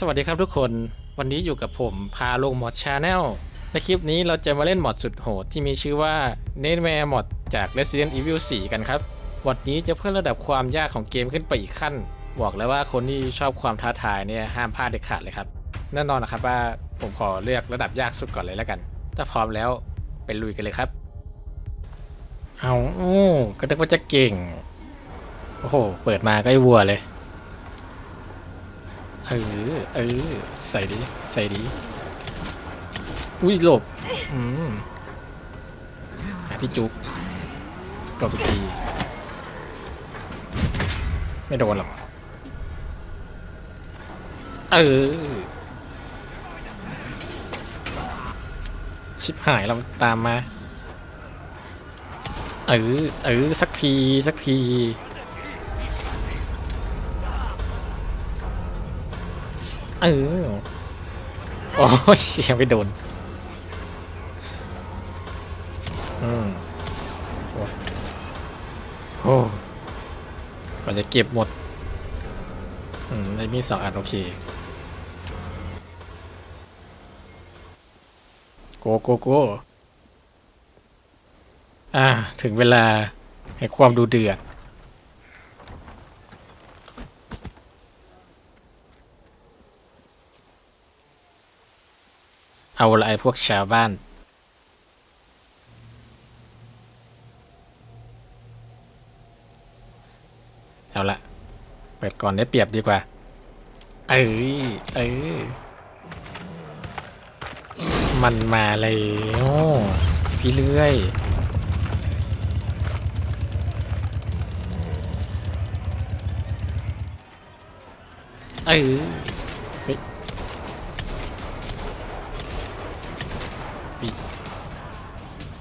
สวัสดีครับทุกคนวันนี้อยู่กับผมพาลงมอดชาแนลในคลิปนี้เราจะมาเล่นมอดสุดโหดที่มีชื่อว่า n e t m a r e มอดจาก Resident Evil 4 กันครับมอดนี้จะเพิ่มระดับความยากของเกมขึ้นไปอีกขั้น บอกเลยว่าคนที่ชอบความท้าทายเนี่ยห้ามพลาดเด็ดขาดเลยครับแน่นอนนะครับว่าผมขอเลือกระดับยากสุดก่อนเลยแล้วกันถ้าพร้อมแล้วไปลุยกันเลยครับ เอาโอ้ก็นึกว่าจะเก่งโอ้โหเปิดมาก็ไอ้วัวเลย เออเออใส่ดีใส่ดีอุ้ยหลบอืมหาที่จุกหลบอีกทีไม่โดนหรอกเออชิบหายเราตามมา เออเออสักที สักที เออ โอ้ยยังไม่โดน อืมโอ้โอ้กว่าจะเก็บหมด อืมได้มีสองอันโอเค โกโกโกอ่า ถึงเวลาให้ความดูเดือด เอาละไอ้พวกชาวบ้าน เอาละเปิดก่อนได้เปรียบดีกว่า เอ้ยเอ้ยมันมาแล้วพี่เลื่อยเออเฮ้ย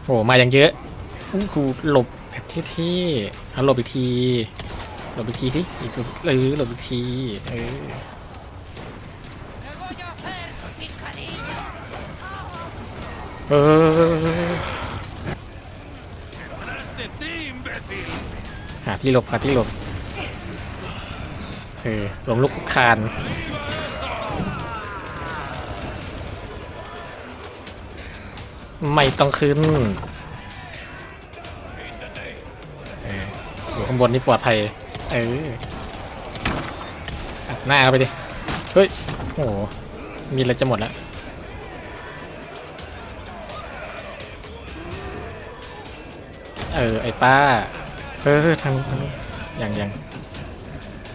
โหมาอย่างเยอะอู้หูหลบแบบเท่ๆเอาหลบอีกที หลบอีกทีสิอีกเออหลบอีกทีเออเออหาที่หลบหาที่หลบเออหลมลุกคุกคาน ไม่ต้องขึ้นอยู่ข้างบนนี่ปลอดภัย เออหน้าเข้าไปดิ เฮ้ย โอ้โห มีอะไรจะหมดแล้ว เออ ไอ้ป้า เออทางนู้นทางนู้นยังยัง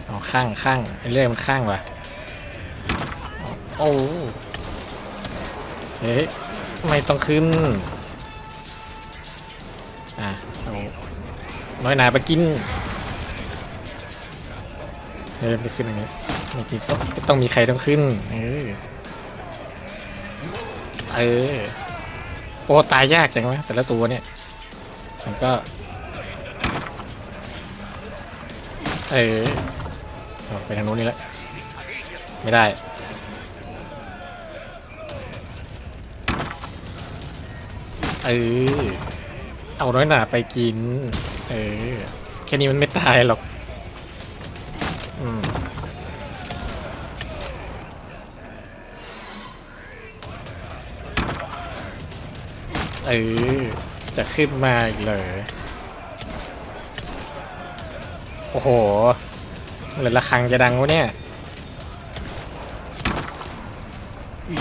เอาข้างข้างไอ้เรื่อยมันข้างว่ะโอ้เฮ้ย ไม่ต้องขึ้น อะเอาน้อยหนาไปกินเฮ้ยไปขึ้นอย่างนี้ไม่กินต้องต้องมีใครต้องขึ้น เออ เออ โอ้ตายยากจังวะแต่ละตัวเนี่ย มันก็ เออ ไปทางโน้นนี่แหละ ไม่ได้ เออ เอาน้อยหนาไปกิน เออ แค่นี้มันไม่ตายหรอก อืมเออ จะขึ้นมาอีกเลย โอ้โหเหลือระฆังจะดังวะเนี่ย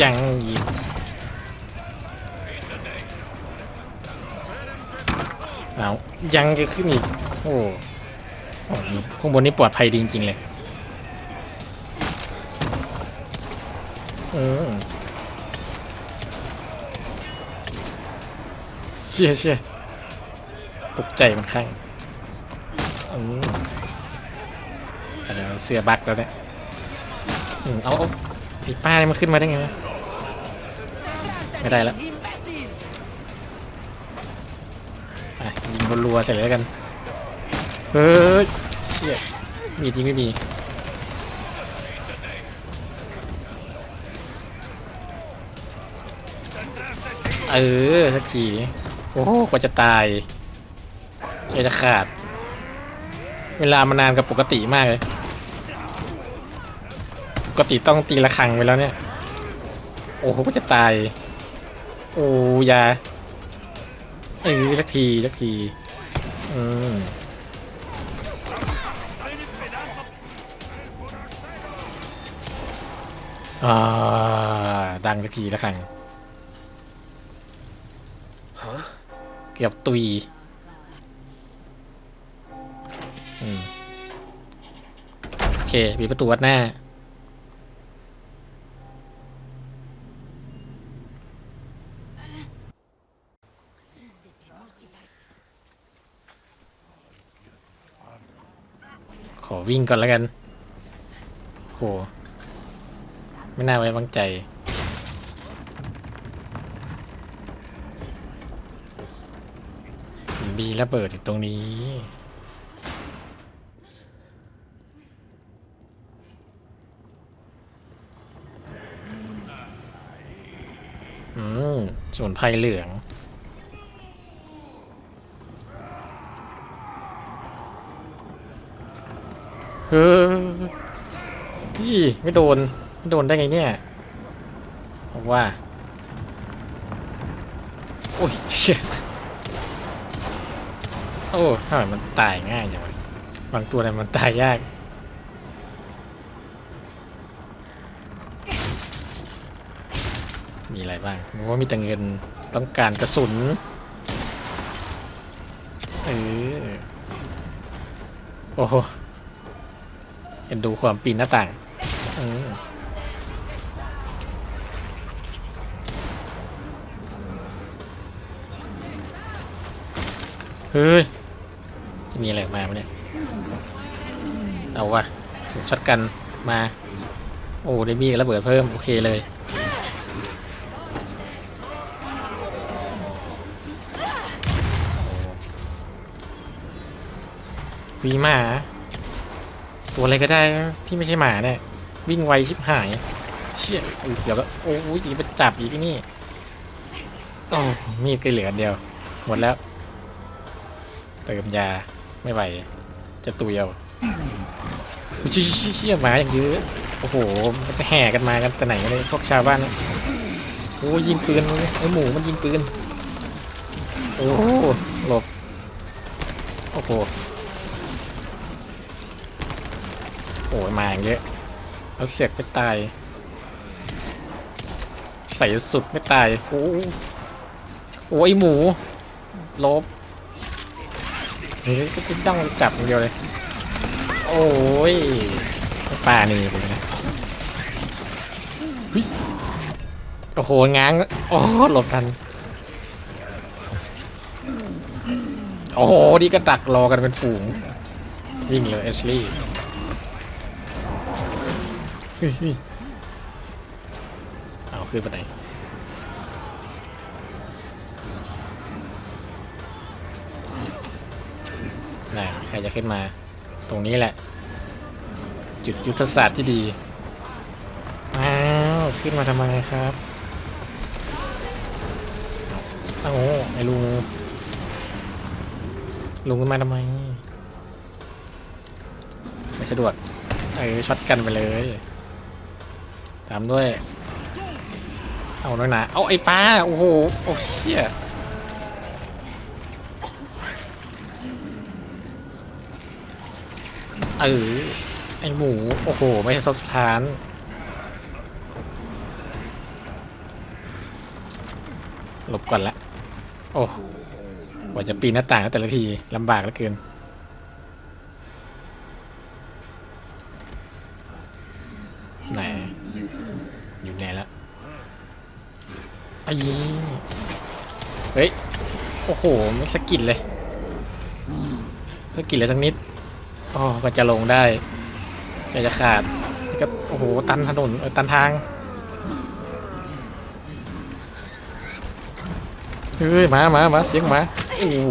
ยังหยิบ เอายังจะขึ้นอีก โอ้โอ้นี่ข้างบนนี่ปลอดภัยดีจริง ๆ เลยเออเชี่ยเชี่ยตกใจมันข้างอืมเดี๋ยวเสือบักแล้วเนี่ยอืมเอาเอาไอ้ป้านี่มันขึ้นมาได้ไงวะไม่ได้แล้ว ยิงรัวๆใส่เลยกันเฮ้ยเชี่ยมีจริงไม่มีเออสักทีโอ้โหกว่าจะตายใจจะขาด เวลามานานกับปกติมากเลย ปกติต้องตีละครังไปแล้วเนี่ย โอ้โหก็จะตาย โอ้ยา เออสักทีสักทีอืมอ่าดังสักทีละครังเกือบตุยอืมโอเคมีประตูวัดหน้า วิ่งก่อนแล้วกันโหไม่น่าไว้วางใจ มีระเบิดอยู่ตรงนี้ อืมสมุนไพรเหลือง เฮ้ยพี่ไม่โดน ไม่โดนได้ไงเนี่ยบอกว่า โอ้ยเชี่ยโอ้ทำไมมันตายง่ายอย่างวะบางตัวอะไรมันตายยาก มีอะไรบ้างผมว่ามีแต่เงินต้องการกระสุน เออ โอ้็นดูความปีนหน้าต่างเฮ้ย จะมีอะไรออกมาไหมเนี่ย เอาวะสูงช็อตกันมา โอ้ได้มีระเบิดเพิ่ม โอเคเลยวีมา ตัวอะไรก็ได้ที่ไม่ใช่หมาเนี่ยวิ่งไวชิบหาย เชี่ยอุ๊ยเดี๋ยวก็โอ้ยอีกไปจับอีกนี่โอ้มีดก็เหลืออันเดียว หมดแล้ว เติมยาไม่ไหว จะตุยเอาเชี่ยเชี่ยเชี่ยหมาอย่างเยอะโอ้โหมันแห่กันมากันแต่ไหนเลยพวกชาวบ้านโอ้ยิงปืนไอ้หมูมันยิงปืนโอ้โหหลบโอ้โห โอ้ยมาอย่างเยอะเอาเสียกไปตาย ใส่สุดไม่ตาย โอ้โอ้ยหมูลบเฮ้ยก็จะต้องจับอย่างเดียวเลย โอ้ยป่านี่ผมนะโอ้โหง้างโอ้หลบทัน โอ้โห นี่ก็ดักรอกันเป็นฝูง วิ่งเลยเอชลี่ เฮ้ยเฮ้ยเอาขึ้นไปไหนน่ะใครจะขึ้นมา ตรงนี้แหละ จุดยุทธศาสตร์ที่ดีอ้าวขึ้นมาทำไมครับเอ้าไอ้ลุงลุงขึ้นมาทำไม ไม่สะดวกเออช็อตกันไปเลย ตามด้วย เอาหน้อยนาเอาไอ้ปลาโอ้โหโอ้เชี่ยเออไอหมู โอ้โห ไม่ใช่ซบสถาน หลบก่อนละ โอ้กว่าจะปีนหน้าต่างแต่ละทีลำบากเหลือเกิน ไหน อยู่ไหนแล้วไอ้ยี่เฮ้ย โอ้โห ไม่สกิดเลย สกิดเลยสักนิดอ๋อก็จะลงได้ก็จะขาดนี่ก็โอ้โห ตันถนนตันทาง เฮ้ย มามามาเสียงมาโอ้โห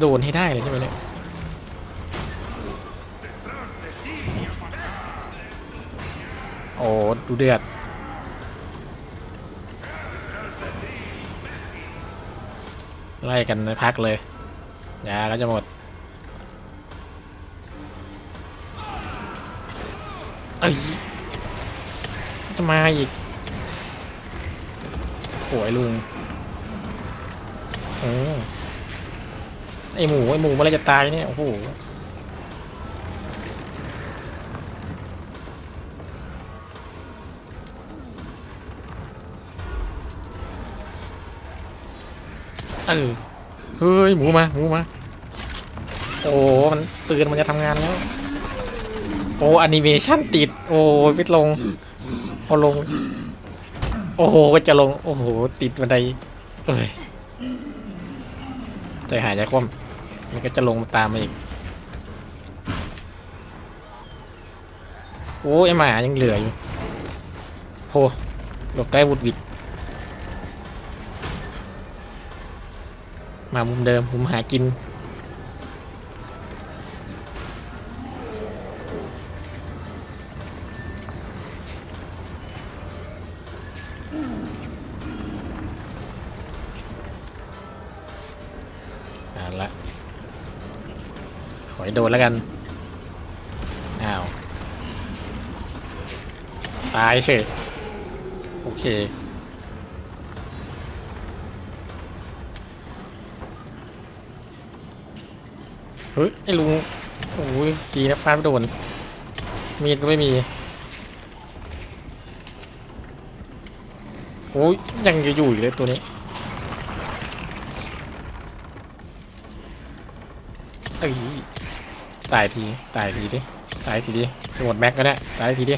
โดนให้ได้เลยใช่ไหมเนี่ยโอ้ดูเดือด ไล่กันในพักเลยยาแล้วจะหมดเอ้ยมาอีกโอยลุงโอ้ไอหมูไอหมูเมื่อไรจะตายเนี่ยโอ้โห เออเฮ้ยหมูมาหมูมาโอ้มันปืนมันจะทำงานแล้วโอ้แอนิเมชันติด โอ้ยไม่ลงพอลง โอ้โหก็จะลง โอ้โห ติดบันไดเอ้ยใจหายใจคว่ำมันก็จะลงมาตามมาอีก โอ้ยไอหมายังเหลืออยู่โหหลบได้วุดวิด มามุมเดิมมุมหากินเอ่าละขอให้โดนแล้วกัน อ้าว ตายเฉยโอเค เฮ้ยไอ้ลุงโอ้ยดีนะฟาดไม่โดน มีดก็ไม่มีโอ้ยยังอยู่อยู่อีกเลยตัวนี้เอ้ยตายทีตายทีดิตายทีดิหมดแม็กก็ได้ตายทีดิ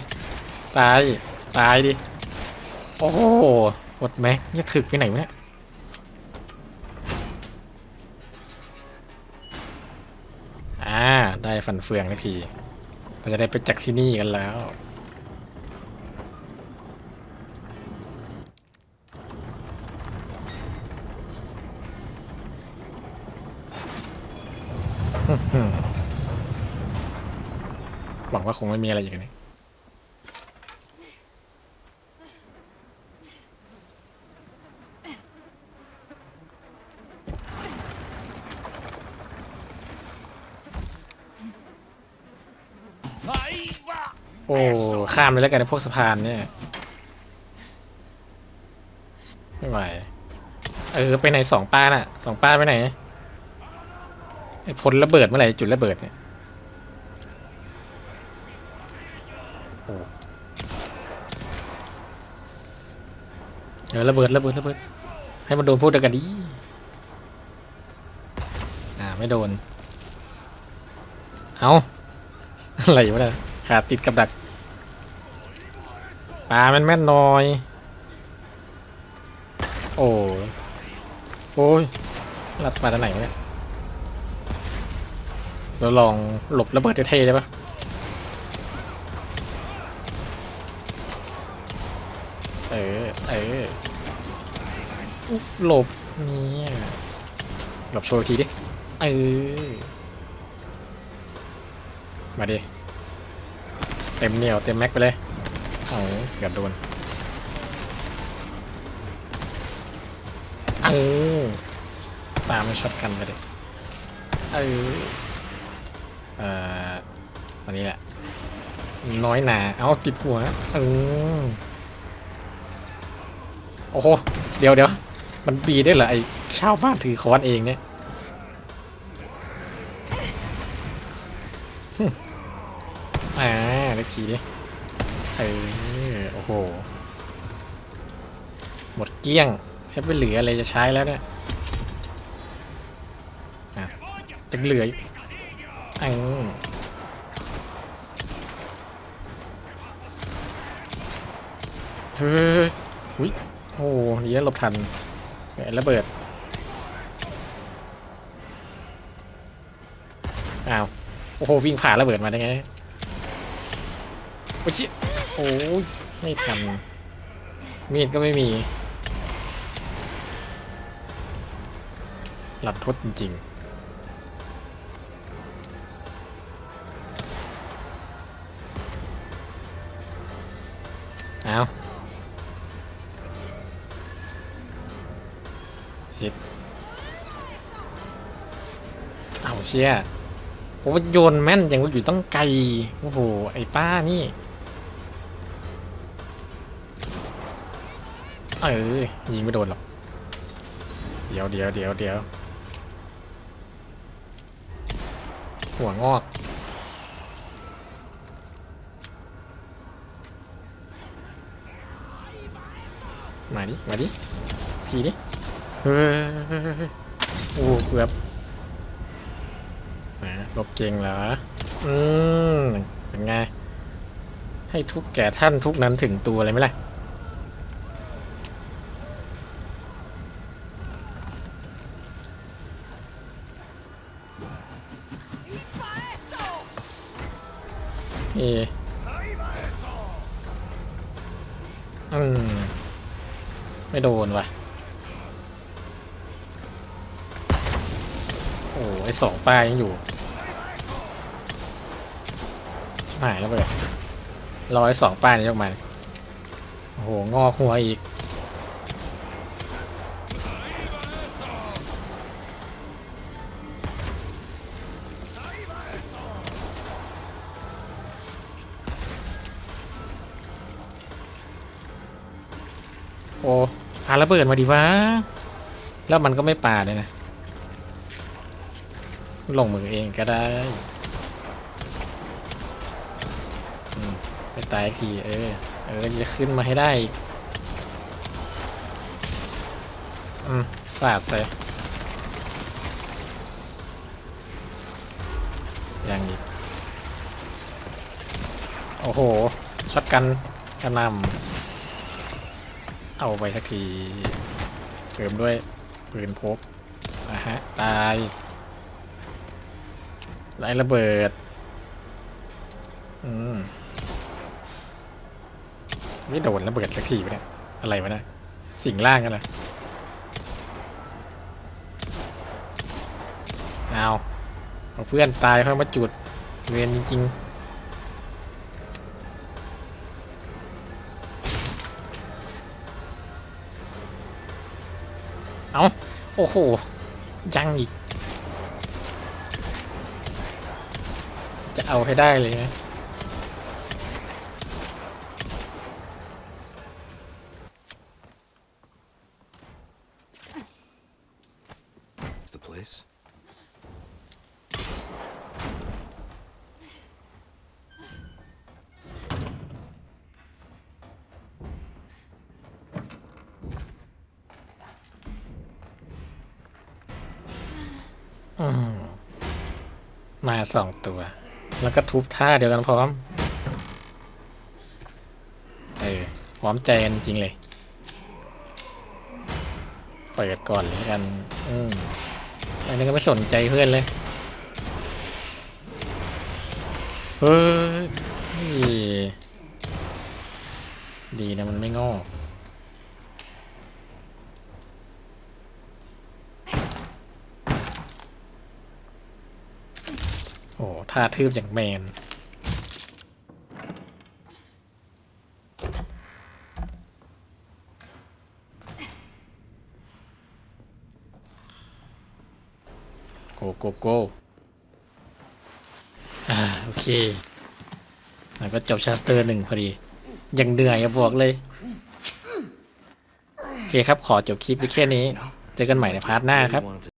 ตายตายดิโอ้โหหมดแม็กนี่ถึกไปไหนวะเนี่ย ได้ฟันเฟืองนที เราจะได้ไปจากที่นี่กันแล้ว หวังว่าคงไม่มีอะไรอย่างนี้ โอ้ข้ามเลยแล้วกันพวกสะพานเนี่ยไม่ไหวเออไปไหนสองป้าน่ะสองป้าไปไหนไอ้พลระเบิดเมื่อไหร่จุดระเบิดเนี่ยโอ้เออระเบิดระเบิดระเบิดให้มันโดนพูดเดียวกันดิอ่าไม่โดน เอาอะไรวะเนี่ย ขาติดกับดักปลาแม่นแม่นๆหน่อย โอ้โอ้ยรัดมาทางไหนวะเนี่ยเราลองหลบระเบิดเท่ๆได้ปะเออ เออ หลบเนี่ยหลบโชว์อีกทีดิ เออ มาดิ เต็มเหนียวเต็มแม็กไปเลยเอาเกือบโดนเอาตามไม่ช็อตกันไปเลยเออเอ่ออันนี้แหละ น้อยหนา เอาติดหัวเออโอ้โห เดี๋ยวเดี๋ยวมันบีได้เหรอไอ้ชาวบ้านถือค้อนเองเนี่ยอ่า เล็กทีดิเออโอ้โห หมดเกลี้ยงแทบไม่เหลืออะไรจะใช้แล้วเนี่ยอะยังเหลืออีกอืมเฮ้ยอุ้ยโอ้โหดีนะหลบทันแหมระเบิด อ้าว โอ้โห วิ่งผ่านระเบิดมาได้ไง โอ้ชิโอ้ยไม่ทัน มีดก็ไม่มี หลับทดจริงๆเอาชิดเอาเชี่ยโอ้โยนแม่นยังอยู่ต้องไกล โอ้โห ไอ้ป้านี่ เออยิงไม่โดนหรอก เดี๋ยวเดี๋ยวเดี๋ยวเดี๋ยวหัวงอกมาดิ มาดิ ทีดิ เฮ้ยโอ้เกือบมาหลบเก่งเหรอ อืมเป็นไง ให้ทุกแก่ท่านทุกนั้นถึงตัวเลยไหมล่ะ ไอสองปลายยังอยู่หายแล้วเลยรอไอสองปลายนี้ออกมาโอ้โห งอกหัวอีก โอ้พาระเบิดมาดีวะ แล้วมันก็ไม่ป่าเลยนะ ลงมือเองก็ได้ไปตายทีเออ เออจะขึ้นมาให้ได้อืมสาดใส่ยังอีกโอ้โหช็อตกันกระหนำเอาไปสักทีเติมด้วยปืนพกอะฮะ ตาย ไล่ระเบิด อืม ไม่โดนระเบิดสักทีวะเนี่ย อะไรวะเนี่ย สิ่งล่างกันเลยเอาเอาเพื่อนตายเขามาจุด เวียนจริงๆเอาโอ้โห ยังอีก จะเอาให้ได้เลยนะ It's the place. อืมมาสองตัว แล้วก็ทุบท่าเดียวกันพร้อม เออ พร้อมใจกันจริงเลย เปิดก่อนเลยกัน อืมอันนี้ก็ไม่สนใจเพื่อนเลย เฮ้ย ดีนะมันไม่งอกโอ้ ท่าทืบอย่างแมนโกโกโกอ่าโอเคแล้วก็จบชาร์เตอร์หนึ่งพอดี ยังเหนื่อยอะบอกเลย โอเคครับขอจบคลิปไว้แค่นี้ เจอกันใหม่ในพาร์ทหน้าครับ